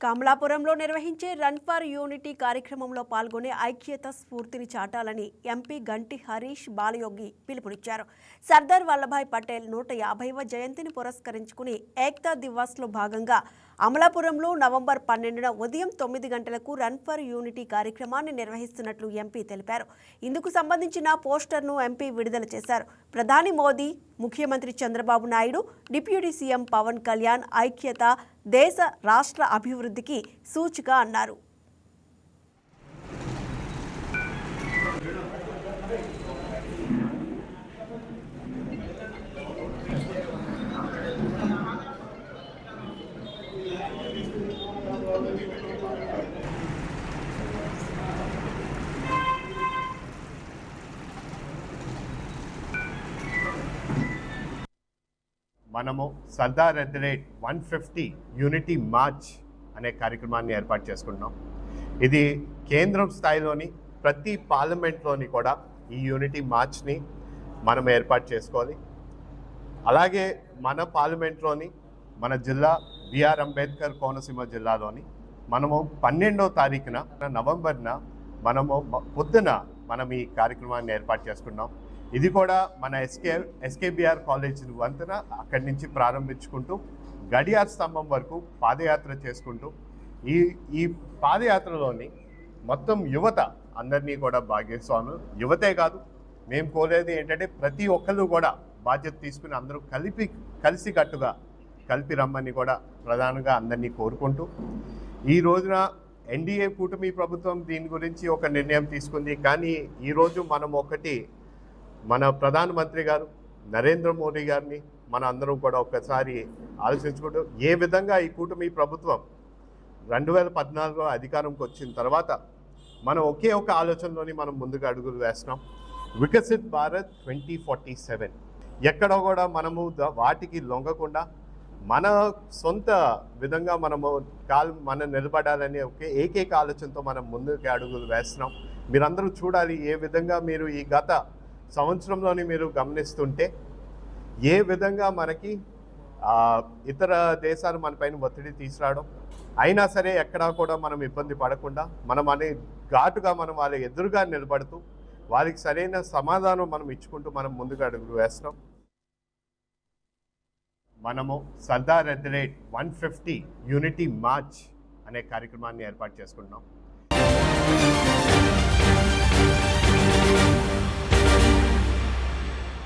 కమలాపురంలో నిర్వహించే run for unity కార్యక్రమంలో పాల్గొనే ఐక్యత స్ఫూర్తిని చాటాలని ఎంపీ గంటి హరీష్ బాలయోగి పిలుపునిచ్చారు. సర్దార్ వల్లభాయ్ పటేల్ నూట యాభైవ జయంతిని పురస్కరించుకుని ఏక్తా దివాస్లో భాగంగా అమలాపురంలో నవంబర్ పన్నెండున ఉదయం తొమ్మిది గంటలకు రన్ ఫర్ యూనిటీ కార్యక్రమాన్ని నిర్వహిస్తున్నట్లు ఎంపీ తెలిపారు. ఇందుకు సంబంధించిన పోస్టర్ను ఎంపీ విడుదల చేశారు. ప్రధాని మోదీ ముఖ్యమంత్రి చంద్రబాబు నాయుడు డిప్యూటీ సీఎం పవన్ కళ్యాణ్ ఐక్యత దేశ రాష్ట్ర అభివృద్ధికి సూచిక అన్నారు. మనము Sardar at the rate one fifty unity march అనే కార్యక్రమాన్ని ఏర్పాటు చేసుకుంటున్నాం. ఇది కేంద్రం స్థాయిలోని ప్రతి పార్లమెంట్లోని కూడా ఈ యూనిటీ మార్చ్ని మనం ఏర్పాటు చేసుకోవాలి. అలాగే మన పార్లమెంట్లోని మన జిల్లా బిఆర్ అంబేద్కర్ కోనసీమ జిల్లాలోని మనము పన్నెండో తారీఖున నవంబర్న మనము పొద్దున మనం ఈ కార్యక్రమాన్ని ఏర్పాటు చేసుకున్నాం ఇది కూడా మన ఎస్కే ఎస్కేబిఆర్ కాలేజ్ వంతెన అక్కడి నుంచి ప్రారంభించుకుంటూ గడియార్ స్తంభం వరకు పాదయాత్ర చేసుకుంటూ ఈ ఈ పాదయాత్రలోని మొత్తం యువత అందరినీ కూడా భాగస్వాములు. యువతే కాదు మేము కోరేది ఏంటంటే ప్రతి ఒక్కరు కూడా బాధ్యత తీసుకుని అందరూ కలిపి కలిసికట్టుగా కలిపి రమ్మని కూడా ప్రధానంగా అందరినీ కోరుకుంటూ ఈ రోజున ఎన్డీఏ కూటమి ప్రభుత్వం దీని గురించి ఒక నిర్ణయం తీసుకుంది. కానీ ఈరోజు మనం ఒకటి మన ప్రధానమంత్రి గారు నరేంద్ర మోడీ గారిని మన అందరం కూడా ఒక్కసారి ఆలోచించుకుంటూ ఏ విధంగా ఈ కూటమి ప్రభుత్వం రెండు వేల పద్నాలుగులో అధికారంకి వచ్చిన తర్వాత మనం ఒకే ఒక ఆలోచనలోని మనం ముందుకు అడుగులు వేస్తున్నాం. Viksit Bharat twenty forty seven. ఎక్కడ కూడా మనము వాటికి లొంగకుండా మన సొంత విధంగా మనము కాలు మనం నిలబడాలనే ఒకే ఏకైక ఆలోచనతో మనం ముందుకు అడుగులు వేస్తున్నాం. మీరందరూ చూడాలి ఏ విధంగా మీరు ఈ గత సంవత్సరంలోని మీరు గమనిస్తుంటే ఏ విధంగా మనకి ఇతర దేశాలు మనపైన ఒత్తిడి తీసుకురావడం అయినా సరే ఎక్కడా కూడా మనం ఇబ్బంది పడకుండా మనం అనే ఘాటుగా మనం వాళ్ళ ఎదురుగా నిలబడుతూ వారికి సరైన సమాధానం మనం ఇచ్చుకుంటూ మనం ముందుకు అడుగులు వేస్తున్నాం. మనము Sardar at the rate one fifty unity march అనే కార్యక్రమాన్ని ఏర్పాటు చేసుకుంటున్నాం.